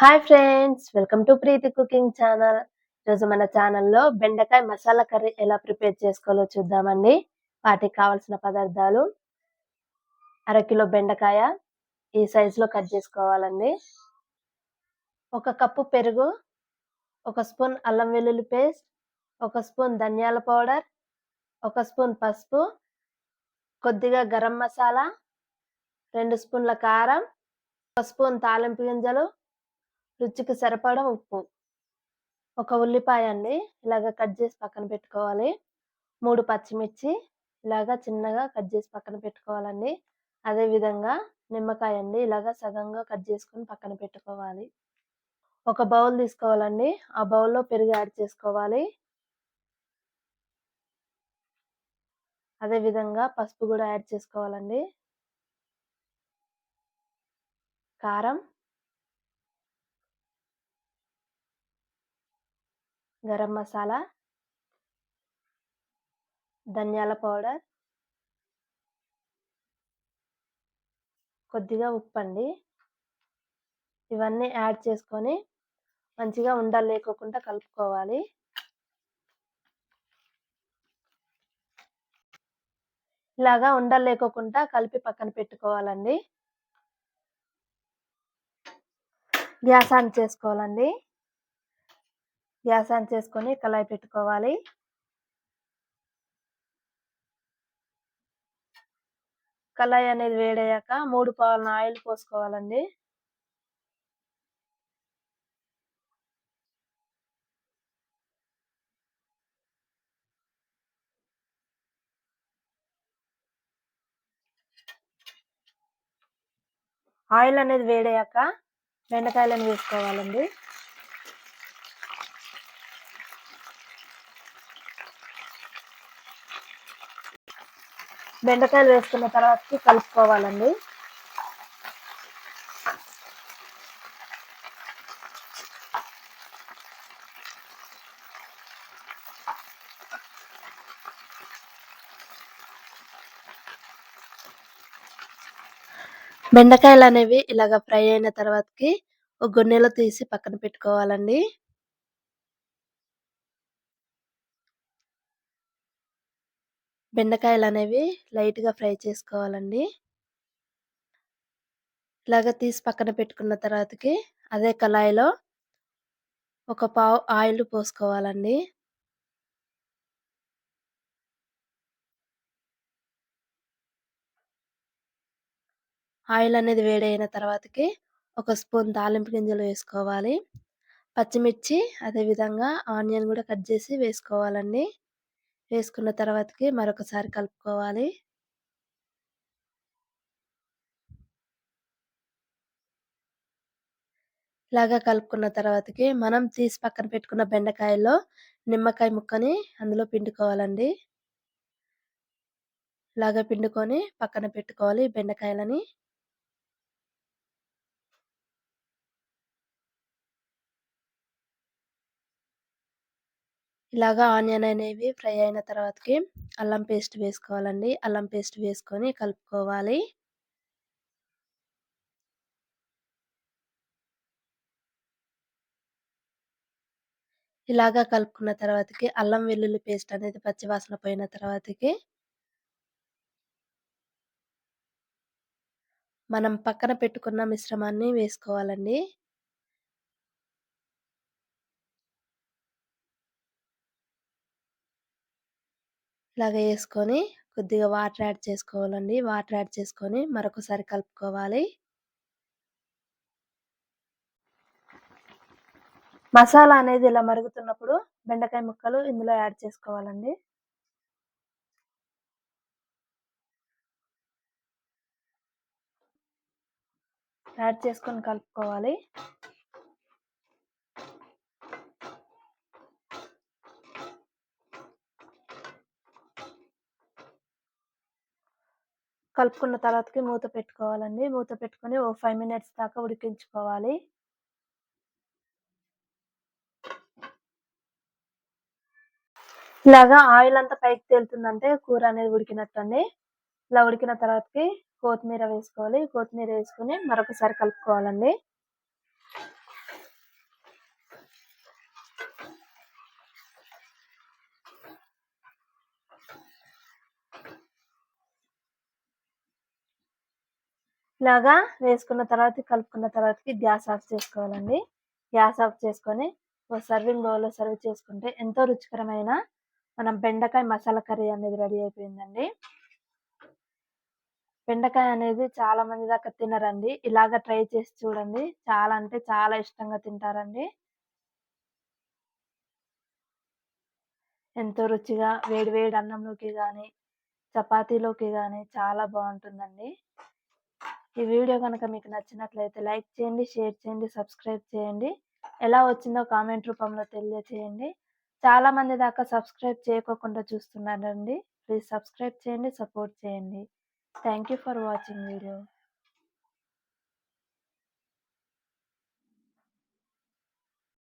Hi friends welcome to Preethi cooking channel. ఈరోజు మన ఛానల్లో బెండకాయ మసాలా కర్రీ ఎలా ప్రిపేర్ చేసుకోవాలో చూద్దామండి. వాటికి కావాల్సిన పదార్థాలు అరకిలో బెండకాయ ఈ సైజులో కట్ చేసుకోవాలండి. ఒక కప్పు పెరుగు ఒక స్పూన్ అల్లం వెల్లుల్లి పేస్ట్ ఒక స్పూన్ ధనియాల పౌడర్ ఒక స్పూన్ పసుపు కొద్దిగా గరం మసాలా రెండు స్పూన్ల కారం ఒక స్పూన్ తాలింపు గింజలు రుచికి సరిపడా ఉప్పు. ఒక ఉల్లిపాయ అండి ఇలాగ కట్ చేసి పక్కన పెట్టుకోవాలి. మూడు పచ్చిమిర్చి ఇలాగ చిన్నగా కట్ చేసి పక్కన పెట్టుకోవాలండి. అదే విధంగా నిమ్మకాయ అండి ఇలాగ సగంగా కట్ చేసుకొని పక్కన పెట్టుకోవాలి. ఒక బౌల్ తీసుకోవాలండి. ఆ బౌల్లో పెరుగు యాడ్ చేసుకోవాలి. అదే విధంగా పసుపు కూడా యాడ్ చేసుకోవాలండి. కారం గరం మసాలా ధనియాల పౌడర్ కొద్దిగా ఉప్పు అండి ఇవన్నీ యాడ్ చేసుకొని మంచిగా ఉండలు లేకోకుండా కలుపుకోవాలి. ఇలాగా ఉండలు లేకోకుండా కలిపి పక్కన పెట్టుకోవాలండి. గ్యాస్ ఆన్ చేసుకోవాలండి. గ్యాస్ ఆన్ చేసుకొని కళాయి పెట్టుకోవాలి. కళాయి అనేది వేడయ్యాక మూడు పావుల ఆయిల్ పోసుకోవాలండి. ఆయిల్ అనేది వేడయ్యాక బెండకాయలను వేసుకోవాలండి. బెండకాయలు వేసుకున్న తర్వాతకి కలుపుకోవాలండి. బెండకాయలు అనేవి ఇలాగ ఫ్రై అయిన తర్వాతకి ఒక గిన్నెలో తీసి పక్కన పెట్టుకోవాలండి. బెండకాయలు అనేవి లైట్గా ఫ్రై చేసుకోవాలండి. ఇలాగ తీసి పక్కన పెట్టుకున్న తర్వాతకి అదే కళాయిలో ఒక పావు ఆయిల్ పోసుకోవాలండి. ఆయిల్ అనేది వేడైన తర్వాతకి ఒక స్పూన్ తాలింపు గింజలు వేసుకోవాలి. పచ్చిమిర్చి అదేవిధంగా ఆనియన్ కూడా కట్ చేసి వేసుకోవాలండి. వేసుకున్న తర్వాతకి మరొకసారి కలుపుకోవాలి. ఇలాగా కలుపుకున్న తర్వాతకి మనం తీసి పక్కన పెట్టుకున్న బెండకాయలో నిమ్మకాయ ముక్కని అందులో పిండుకోవాలండి. ఇలాగా పిండుకొని పక్కన పెట్టుకోవాలి బెండకాయలని. ఇలాగా ఆనియన్ అనేవి ఫ్రై అయిన తర్వాతకి అల్లం పేస్ట్ వేసుకోవాలండి. అల్లం పేస్ట్ వేసుకొని కలుపుకోవాలి. ఇలాగా కలుపుకున్న తర్వాతకి అల్లం వెల్లుల్లి పేస్ట్ అనేది పచ్చివాసన పోయిన తర్వాతకి మనం పక్కన పెట్టుకున్న మిశ్రమాన్ని వేసుకోవాలండి. ఇలాగ వేసుకొని కొద్దిగా వాటర్ యాడ్ చేసుకోవాలండి. వాటర్ యాడ్ చేసుకొని మరొకసారి కలుపుకోవాలి. మసాలా అనేది ఇలా మరుగుతున్నప్పుడు బెండకాయ ముక్కలు ఇందులో యాడ్ చేసుకోవాలండి. యాడ్ చేసుకొని కలుపుకోవాలి. కలుపుకున్న తర్వాతకి మూత పెట్టుకోవాలండి. మూత పెట్టుకొని ఓ ఫైవ్ మినిట్స్ దాకా ఉడికించుకోవాలి. ఇలాగా ఆయిల్ అంతా పైకి తేలుతుందంటే కూర అనేది ఉడికినట్టు అండి ఇలా ఉడికిన తర్వాతకి కొత్తిమీర వేసుకోవాలి. కొత్తిమీర వేసుకొని మరొకసారి కలుపుకోవాలండి. ఇలాగా వేసుకున్న తర్వాత కలుపుకున్న తర్వాతకి గ్యాస్ ఆఫ్ చేసుకోవాలండి. గ్యాస్ ఆఫ్ చేసుకొని ఒక సర్వింగ్ బౌల్లో సర్వ్ చేసుకుంటే ఎంతో రుచికరమైన మనం బెండకాయ మసాలా కర్రీ అనేది రెడీ అయిపోయిందండి. బెండకాయ అనేది చాలా మంది దాకా తినరండి. ఇలాగ ట్రై చేసి చూడండి. చాలా అంటే చాలా ఇష్టంగా తింటారండి. ఎంతో రుచిగా వేడి వేడి అన్నంలోకి కానీ చపాతీలోకి కానీ చాలా బాగుంటుందండి. ఈ వీడియో కనుక మీకు నచ్చినట్లయితే లైక్ చేయండి షేర్ చేయండి సబ్స్క్రైబ్ చేయండి. ఎలా వచ్చిందో కామెంట్ రూపంలో తెలియచేయండి. చాలా మంది దాకా సబ్స్క్రైబ్ చేయకోకుండా చూస్తున్నారండి. ప్లీజ్ సబ్స్క్రైబ్ చేయండి సపోర్ట్ చేయండి. Thank you for watching video.